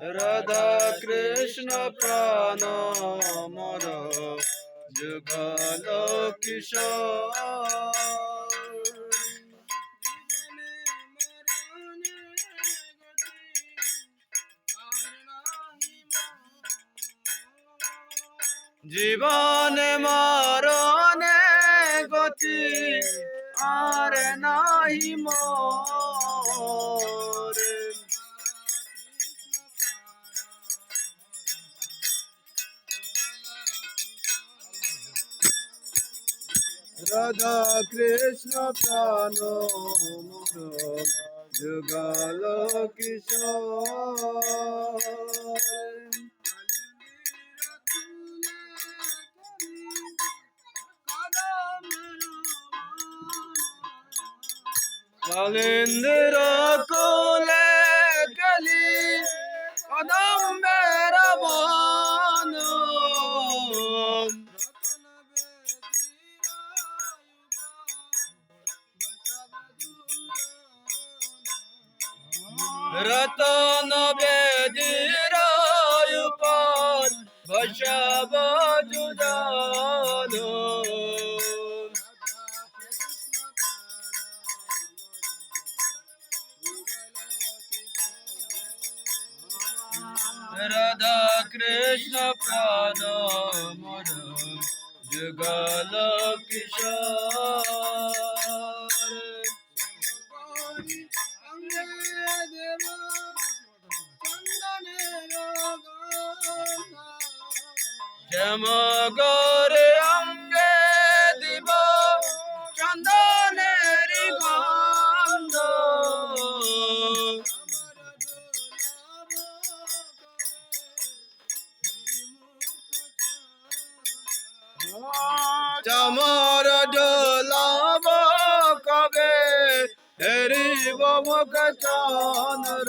রাধা কৃষ্ণ প্রাণ মর যুগল কিশোর। মরণে রাধা কৃষ্ণ প্রাণ মোর যুগল কিশোর। কালিন্দ্র কোলে রতন বেদির উপর বসব জুজানো রাধা কৃষ্ণ প্রাণ মোর যুগল কিশোর শ্যাম গরে অঙ্গে দিব চন্দনের গন্ধ। চামর ডোলাব কবে? হেরিব মুখ চন্দ্র।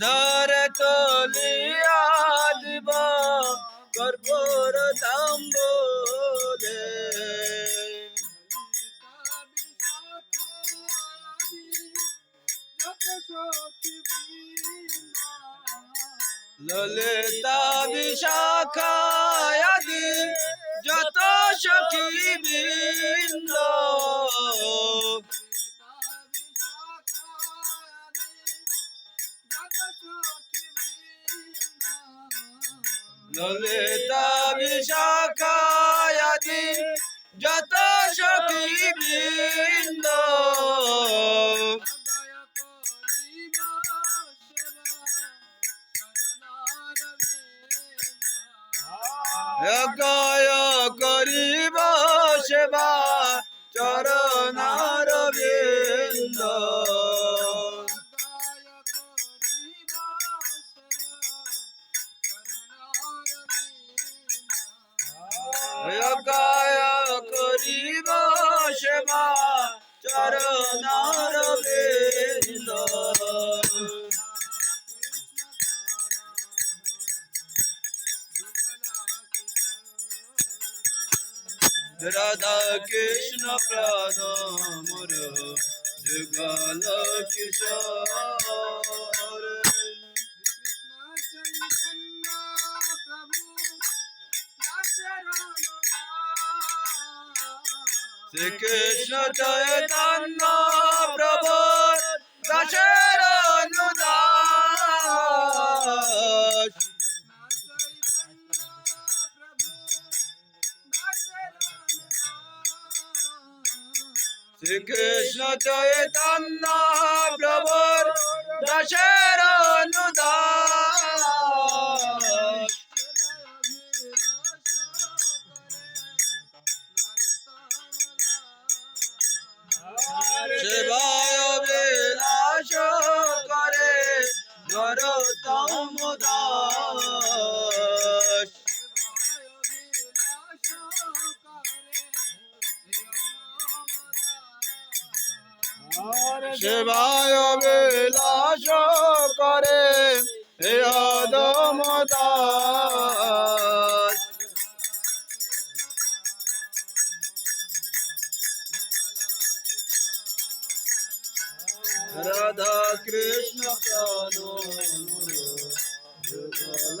ধর তোলিয়া দিব কর্পূর তাম্বুলে। ললিতা বিশাখায়াদি যত সখী বৃন্দ। ললিতা বিশাখায়াদি যত সখী বৃন্দ। করিব সেবা চরণার বৃন্দ রাধা কৃষ্ণ প্রাণ মোর যুগল কিশোর। শ্রীকৃষ্ণ চৈতন্য প্রভু দাসের অনুদাস শ্রীকৃষ্ণ চৈতন্য প্রভুর দাসের অনুদাস সেবায় বিলাস করে হে অদম দাস রাধা কৃষ্ণ প্রাণ যুগল